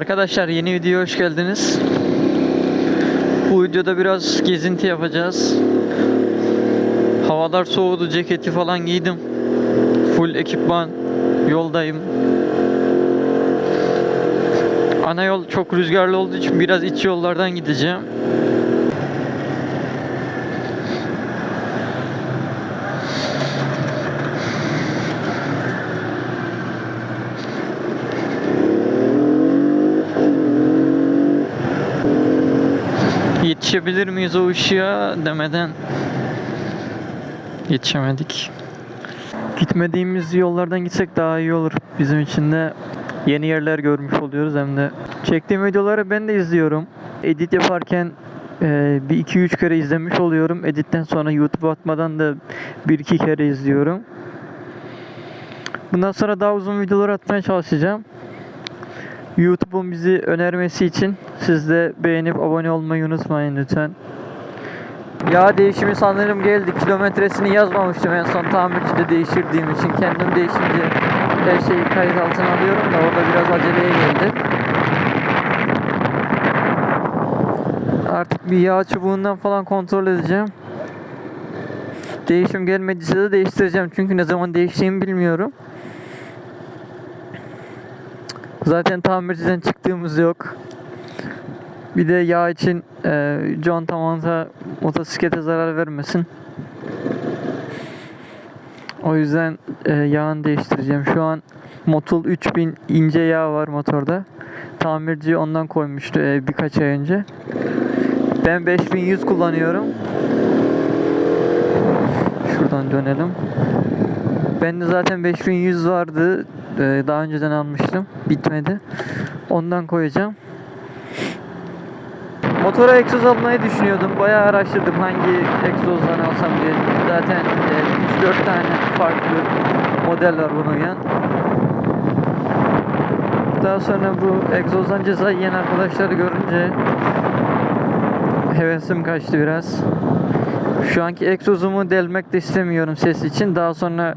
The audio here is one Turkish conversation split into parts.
Arkadaşlar yeni videoya hoş geldiniz. Bu videoda biraz gezinti yapacağız. Havalar soğudu, ceketi falan giydim. Full ekipman, yoldayım. Ana yol çok rüzgarlı olduğu için biraz iç yollardan gideceğim. Yetişebilir miyiz o ışığa demeden yetişemedik. Gitmediğimiz yollardan gitsek daha iyi olur bizim için de. Yeni yerler görmüş oluyoruz hem de. Çektiğim videoları ben de izliyorum. Edit yaparken e, bir iki üç kere izlemiş oluyorum. Editten sonra YouTube'a atmadan da bir iki kere izliyorum. Bundan sonra daha uzun videolar atmaya çalışacağım. YouTube'un bizi önermesi için siz de beğenip abone olmayı unutmayın lütfen. Yağ değişimi sanırım geldi. Kilometresini yazmamıştım en son tamircide değiştirdiğim için. Kendim değişince her şeyi kayıt altına alıyorum da orada biraz aceleye geldi. Artık bir yağ çubuğundan falan kontrol edeceğim. Değişim gelmediyse de değiştireceğim. Çünkü ne zaman değiştiğimi bilmiyorum. Zaten tamirciden çıktığımız yok. Bir de yağ için e, conta monta motosiklete zarar vermesin. O yüzden e, yağını değiştireceğim. Şu an Motul 3000 ince yağ var motorda. Tamirci ondan koymuştu e, birkaç ay önce. Ben 5100 kullanıyorum. Şuradan dönelim. Bende zaten 5100 vardı. Ee, daha önceden almıştım. Bitmedi. Ondan koyacağım. Motora egzoz almayı düşünüyordum. Bayağı araştırdım hangi egzozdan alsam diye. Zaten e, 3-4 tane farklı model var buna uyan. Daha sonra bu egzozdan ceza yiyen arkadaşları görünce hevesim kaçtı biraz. Şu anki egzozumu delmek de istemiyorum ses için. Daha sonra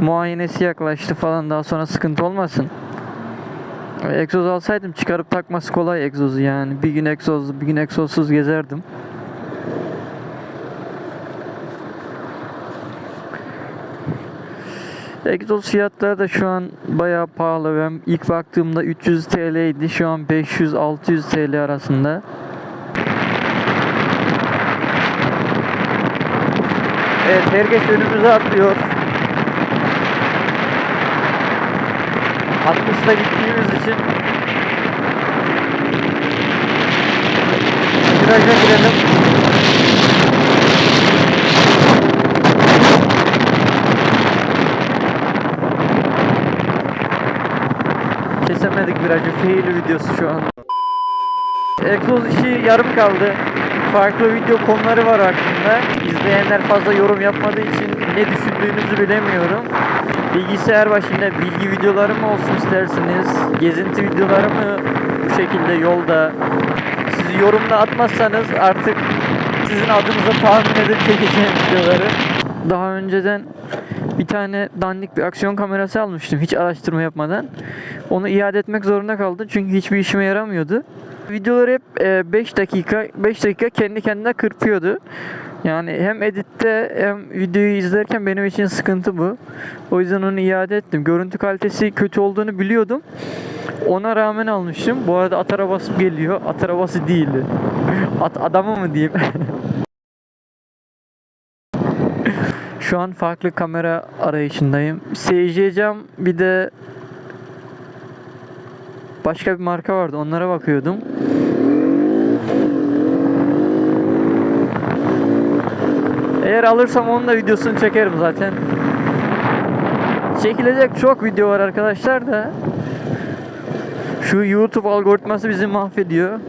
muayenesi yaklaştı falan. Daha sonra sıkıntı olmasın. Egzoz alsaydım çıkarıp takması kolay egzozu yani. Bir gün egzozlu, bir gün egzozsuz gezerdim. Egzoz fiyatları da şu an bayağı pahalı. Ben ilk baktığımda 300 TL idi. Şu an 500-600 TL arasında. Evet herkes önümüze atlıyor. 60'la gittiğimiz için viraja girelim. Kesemedik virajı. Fail videosu şu an. Egzoz işi yarım kaldı. Farklı video konuları var aklımda. İzleyenler fazla yorum yapmadığı için ne düşündüğünüzü bilemiyorum. Bilgisayar başında bilgi videoları mı olsun istersiniz? Gezinti videoları mı bu şekilde yolda? Siz yorumda atmazsanız artık sizin adınıza tahmin edip çekeceğim videoları. Daha önceden bir tane dandik bir aksiyon kamerası almıştım hiç araştırma yapmadan. Onu iade etmek zorunda kaldım çünkü hiçbir işime yaramıyordu. Videoları hep 5 dakika 5 dakika kendi kendine kırpıyordu. Yani hem editte hem videoyu izlerken benim için sıkıntı bu. O yüzden onu iade ettim. Görüntü kalitesi kötü olduğunu biliyordum. Ona rağmen almıştım. Bu arada at arabası geliyor. At arabası değil. At adamı mı diyeyim? Şu an farklı kamera arayışındayım. Cam bir de başka bir marka vardı. Onlara bakıyordum. Eğer alırsam onun da videosunu çekerim zaten. Çekilecek çok video var arkadaşlar da. Şu YouTube algoritması bizi mahvediyor.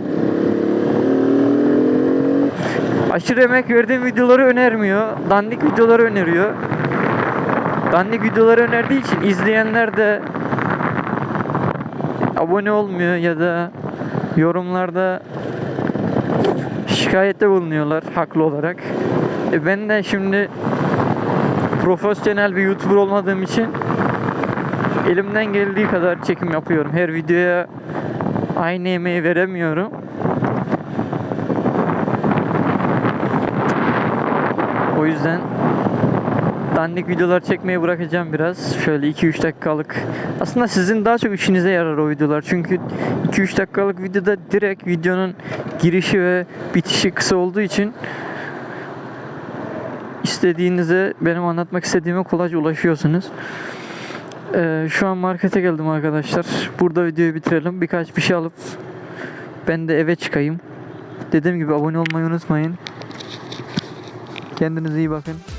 Aşırı emek verdiğim videoları önermiyor. Dandik videoları öneriyor. Dandik videoları önerdiği için izleyenler de abone olmuyor ya da yorumlarda şikayette bulunuyorlar haklı olarak. E ben de şimdi profesyonel bir YouTuber olmadığım için elimden geldiği kadar çekim yapıyorum. Her videoya aynı emeği veremiyorum. O yüzden dandik videolar çekmeyi bırakacağım biraz. Şöyle 2-3 dakikalık. Aslında sizin daha çok işinize yarar o videolar. Çünkü 2-3 dakikalık videoda direkt videonun girişi ve bitişi kısa olduğu için istediğinize benim anlatmak istediğime kolayca ulaşıyorsunuz. Ee, şu an markete geldim arkadaşlar. Burada videoyu bitirelim. Birkaç bir şey alıp ben de eve çıkayım. Dediğim gibi abone olmayı unutmayın. Kendinize iyi bakın.